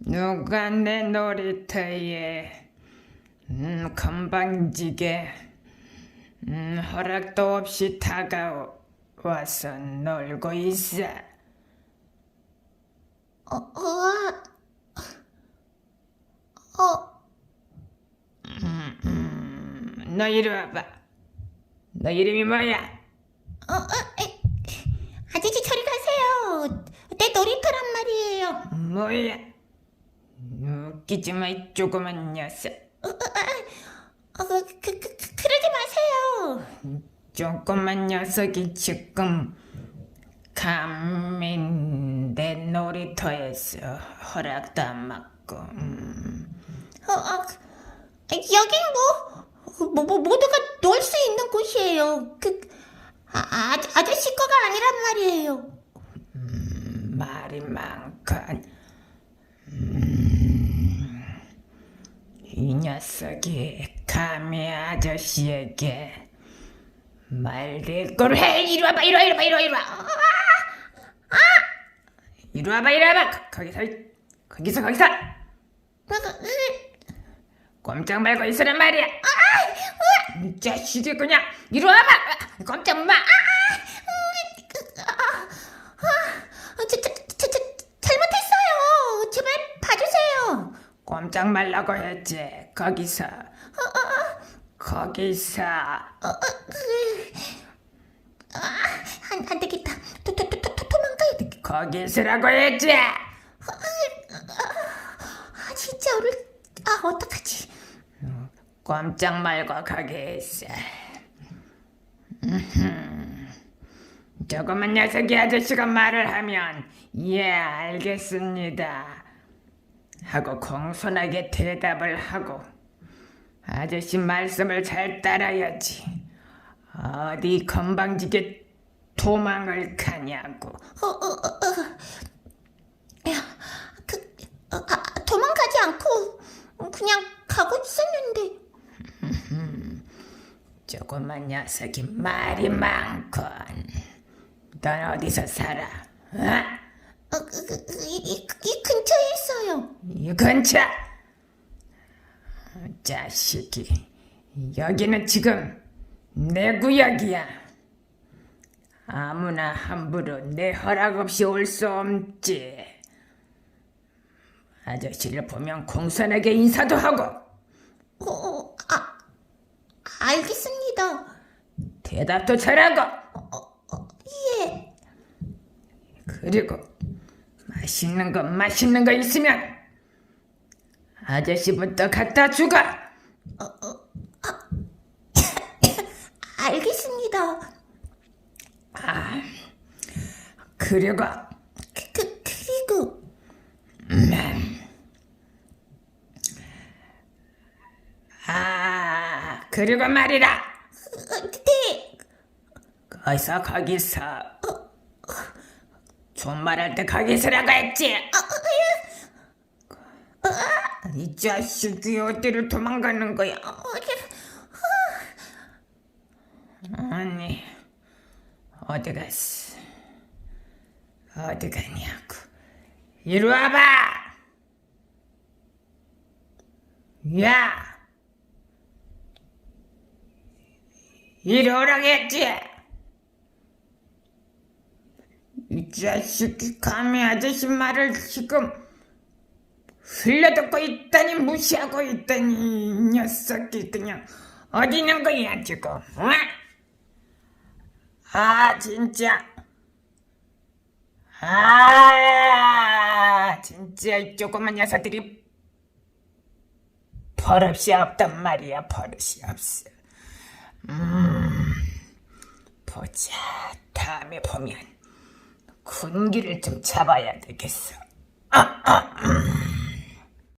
누가 내 놀이터에 음, 건방지게 음, 허락도 없이 다가와서 놀고 있어. 어, 어, 어, 음, 너 이리 와봐. 너 이름이 뭐야? 어, 어, 뭐야? 웃기지 마, 이 조그만 녀석. 어, 그, 그, 그, 그, 그러지 마세요. 조그만 녀석이 지금 감히 내 놀이터에서 허락도 안 받고 음, 어, 어, 그, 여긴 뭐, 뭐, 뭐 모두가 놀 수 있는 곳이에요. 그, 아, 아, 아저씨 거가 아니란 말이에요. 말이 많건 음, 이 녀석이 감히 아저씨에게 말대꾸를 해 이리 와봐 이리 와 이리 와봐 이리 와 이리 와. 아! 이리 와봐 이리 와봐. 거- 거기서 거기서 거기서. 어, 으, 꼼짝 말고 있으란 말이야. 이 자식이 그냥 이리 와봐. 꼼짝 마. 어, 잘못했어요. 제발 봐주세요. 꼼짝 말라고 했지 거기서 거기서 안, 안 되겠다. 도, 도, 도, 도, 도망가야 돼. 거기서라고 했지 아, 진짜 오늘, 아, 어떡하지? 꼼짝 말고 거기 있어. 음흠. 조그만 녀석이 아저씨가 말을 하면 예 알겠습니다 하고 공손하게 대답을 하고 아저씨 말씀을 잘 따라야지 어디 건방지게 도망을 가냐고 어, 어, 어, 어. 야, 그, 어, 아, 도망가지 않고 그냥 가고 있었는데. 조그만 녀석이 말이 많군 넌 어디서 살아? 어? 어, 그, 그, 그, 근처. 자식이. 여기는 지금 내 구역이야. 아무나 함부로 내 허락 없이 올 수 없지. 아저씨를 보면 공손하게 인사도 하고. 어, 어, 아, 알겠습니다. 대답도 잘하고. 예. 그리고 맛있는 거 맛있는 거 있으면 아저씨부터 갖다 주고 알겠습니다. 그리고 그, 그, 그리고, 아 그리고 말이라. 어, 네. 거기서 거기서. 존말할 때 거기서라고 했지 이 자식이 어디를 도망가는 거야? 어, 그, 아니 어디 갔어? 어디 가냐고. 이리 와봐! 야! 이리 오라고 했지? 이 자식이 감히 아저씨 말을 지금 흘려듣고 있다니 무시하고 있다니 이 녀석이 그냥 어디 있는 거야 지금 어? 아 진짜 아 진짜 이 조그만 녀석들이 버릇이 없단 말이야 버릇이 없어 음 보자 다음에 보면 군기를 좀 잡아야 되겠어 아, 아, 음.